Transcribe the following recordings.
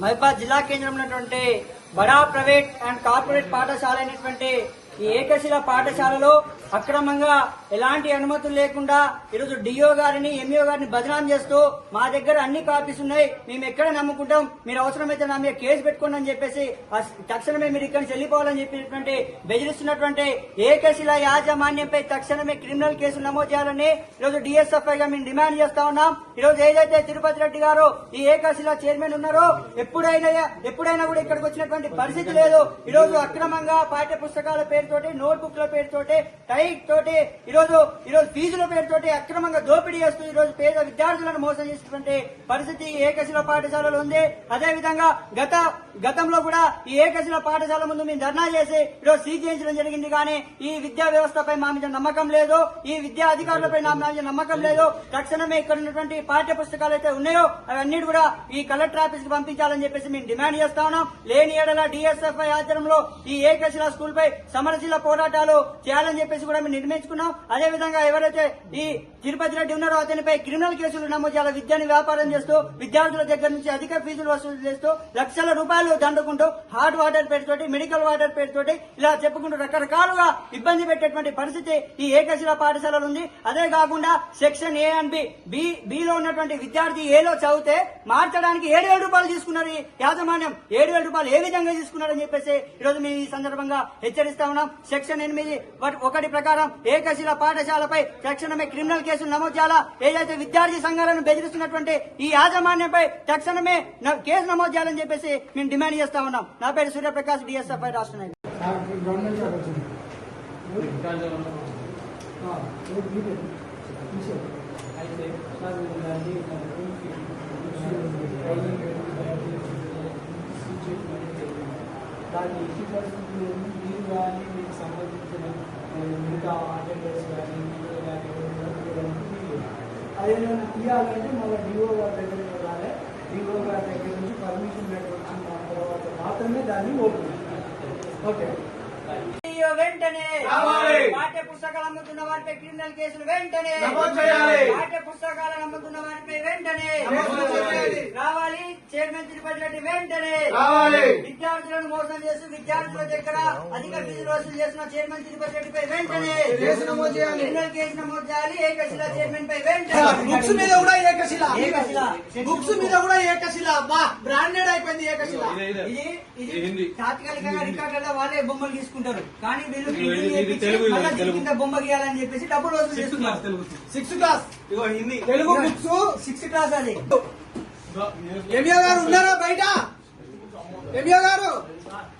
మహిబాద్ జిల్లా కేంద్రం ఉన్నటువంటి బడా ప్రైవేట్ అండ్ కార్పొరేట్ పాఠశాల అయినటువంటి ఈ ఏకశిల పాఠశాలలో అక్రమంగా ఎలాంటి అనుమతులు లేకుండా ఈరోజు డిఓ గారిని ఎంఈఓ గారిని బదనాం చేస్తూ మా దగ్గర అన్ని కాపీస్ ఉన్నాయి. మేము ఎక్కడ నమ్ముకుంటాం? మీరు అవసరమైతే నా మీద కేసు పెట్టుకోండి అని చెప్పేసి తక్షణమే మీరు ఇక్కడి నుంచి వెళ్ళిపోవాలని చెప్పినటువంటి బెదిరిస్తున్నటువంటి ఏకశిల యాజమాన్యంపై తక్షణమే క్రిమినల్ కేసులు నమోదు చేయాలని ఈరోజు డిఎస్ఎఫ్ఐ గా మేము డిమాండ్ చేస్తా ఉన్నాం. ఈరోజు ఏదైతే తిరుపతి రెడ్డి గారు ఈ ఏకశిల చైర్మన్ ఉన్నారో ఎప్పుడైనా ఎప్పుడైనా కూడా ఇక్కడికి వచ్చినటువంటి పరిస్థితి లేదు. ఈరోజు అక్రమంగా పాఠ్య పుస్తకాల పేరు పేరుతోటి నోట్బుక్ల పేరుతోటి టైట్ తోటి ఈరోజు ఈరోజు ఫీజుల పేరుతోటి అక్రమంగా దోపిడీ చేస్తూ ఈరోజు పేద విద్యార్థులను మోసం చేసినటువంటి పరిస్థితి ఏకశిల పాఠశాలలో ఉంది. అదే విధంగా గత గతంలో కూడా ఈ ఏకశిల పాఠశాల ముందు మేము ధర్నా చేసి ఈరోజు సీజ్ చేయించడం జరిగింది. కానీ ఈ విద్యా వ్యవస్థపై మా మీద నమ్మకం లేదు. ఈ విద్యా అధికారులపై నా మీద నమ్మకం లేదు. తక్షణమే ఇక్కడ ఉన్నటువంటి పాఠ్య పుస్తకాలు అయితే ఉన్నాయో అవన్నీ కూడా ఈ కలెక్టర్ ఆఫీస్కి పంపించాలని చెప్పేసి మేము డిమాండ్ చేస్తా ఉన్నాం. లేని ఏడల డిఎస్ఎఫ్ఐ ఆధ్వర్యంలో ఈ ఏకశిల స్కూల్ పై సమరశీల పోరాటాలు చేయాలని చెప్పేసి కూడా మేము నిర్ణయించుకున్నాం. అదే విధంగా ఎవరైతే ఈ తిరుపతి రెడ్డి ఉన్నారో అతనిపై క్రిమినల్ కేసులు నమోదు చేయాలి. విద్యను వ్యాపారం చేస్తూ విద్యార్థుల దగ్గర నుంచి అధిక ఫీజులు వసూలు చేస్తూ లక్షల రూపాయలు దండుకుంటూ హాట్ వాటర్ పేరుతోటి మెడికల్ వాటర్ పేరుతోటి ఇలా చెప్పుకుంటూ రకరకాలుగా ఇబ్బంది పెట్టేటువంటి పరిస్థితి ఈ ఏకశిల పాఠశాలలో ఉంది. అదే కాకుండా section A and B B below ఉన్నటువంటి విద్యార్థి ఏలో చదివితే మార్చడానికి ఏడు వేల రూపాయలు తీసుకున్నారు ఈ యాజమాన్యం. ఏడు వేల రూపాయలు ఏ విధంగా తీసుకున్నారని చెప్పేసి ఈరోజు మేము ఈ సందర్భంగా హెచ్చరిస్తా ఉన్నాం. సెక్షన్ ఎనిమిది ఒకటి- ప్రకారం ఏకశిల పాఠశాలపై తక్షణమే క్రిమినల్ కేసులు నమోదు చేయాలా? ఏదైతే విద్యార్థి సంఘాలను బెదిరిస్తున్నటువంటి ఈ యాజమాన్యంపై తక్షణమే న- కేసు నమోదు చేయాలని చెప్పేసి మేము డిమాండ్ చేస్తా ఉన్నాం. నా పేరు సూర్యప్రకాష్ డిఎస్ఎఫ్ఐ రాష్ట్ర నాయకుడు. మీరు దాన్ని మీరు కానీ మీకు సంబంధించిన మిగతా అటెండర్స్ కానీ మీరు కానీ. అదేమైనా తీయాలంటే మళ్ళీ డిఓ గారి దగ్గర వెళ్ళాలి డిఓ గారి దగ్గర నుంచి పర్మిషన్ లెటర్ వచ్చిన తర్వాత మాత్రమే దాన్ని ఓపెన్ ఓకే వెంటనే. పాఠ్య పుస్తకాలు అమ్ముతున్న వారిపై క్రిమినల్ కేసులు వెంటనే. పాఠ్య పుస్తకాలను అమ్ముతున్న వారిపై వెంటనే తిరుపతి రెడ్డి వెంటనే రావాలి. విద్యార్థులను మోసం చేసి విద్యార్థుల దగ్గర అధిక ఫీజులు వసూలు చేసిన చైర్మన్ తిరుపతి రెడ్డిపై వెంటనే కేసు నమోదు చేయాలి. క్రిమినల్ కేసు నమోదు చేయాలి. ఏకశిల చైర్మన్ పై వెంటనే బుక్స్ మీద కూడా ఏకశిల. ఏకశిల. బుక్స్ మీద కూడా ఏకశిల. బా బ్రాండెడ్ అయిపోయింది ఏకశిల. ఇది ఇది. తాత్కాలికంగా రికార్డులలో వాళ్ళే బొమ్మలు తీసుకుంటారు. కానీ వీళ్ళు. కింద బొమ్మ గీయాలని చెప్పేసి డబ్బులు వసూలు చేస్తున్నారు. సిక్స్త్ క్లాస్ ఇగో Hindi. Telugu books. Sixth class అది. ఎంఏ గారు ఉన్నారా బయట? ఎంఏ గారు?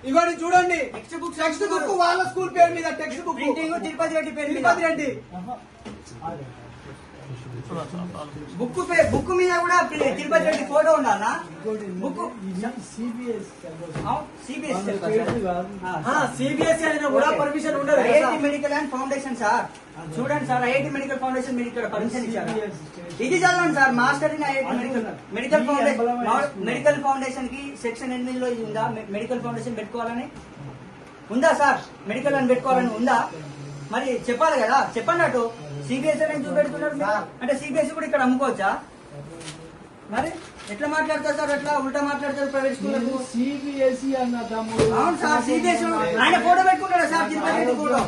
ఇవ్వండి చూడండి. టెక్స్ట్ బుక్స్ టెక్స్ట్ బుక్ వాళ్ళ స్కూల్ పేరు మీద టెక్స్ట్ బుక్ తిరుపతి రెడ్డి పేరు. తిరుపతి రెడ్డి. బుక్ బుక్ మీద కూడా తిరుపతి రెడ్డి ఫోటో ఉండాలా బుక్ సిబిఎస్ అయినా కూడా పర్మిషన్ ఉండదు IIT medical and foundation sir. చూడండి సార్ ఐఐటి మెడికల్ ఫౌండేషన్ మీరు ఇక్కడ పర్మిషన్ ఇచ్చారు. ఇది చదవండి sir master in IIT medical medical foundation medical ఫౌండేషన్కి సెక్షన్ ఎనిమిదిలో ఇది ఉందా మెడికల్ ఫౌండేషన్ పెట్టుకోవాలని? ఉందా సార్? మెడికల్ అని పెట్టుకోవాలని ఉందా? మరి చెప్పాలి కదా చెప్పండి అటు సిబిఎస్ అని పెడుతున్నారు అంటే సిబిఎస్ కూడా ఇక్కడ అమ్ముకోవచ్చా? మరి ఎట్లా మాట్లాడతారు సార్? ఎట్లా ఉల్టా మాట్లాడతారు ప్రైవేట్ స్కూల్ సిబిఎస్ఈ అన్న అవును సార్ సిబిఎస్ ఆయన ఫోటో పెట్టుకుంటాడు సార్? తిరుపతి ఫోటో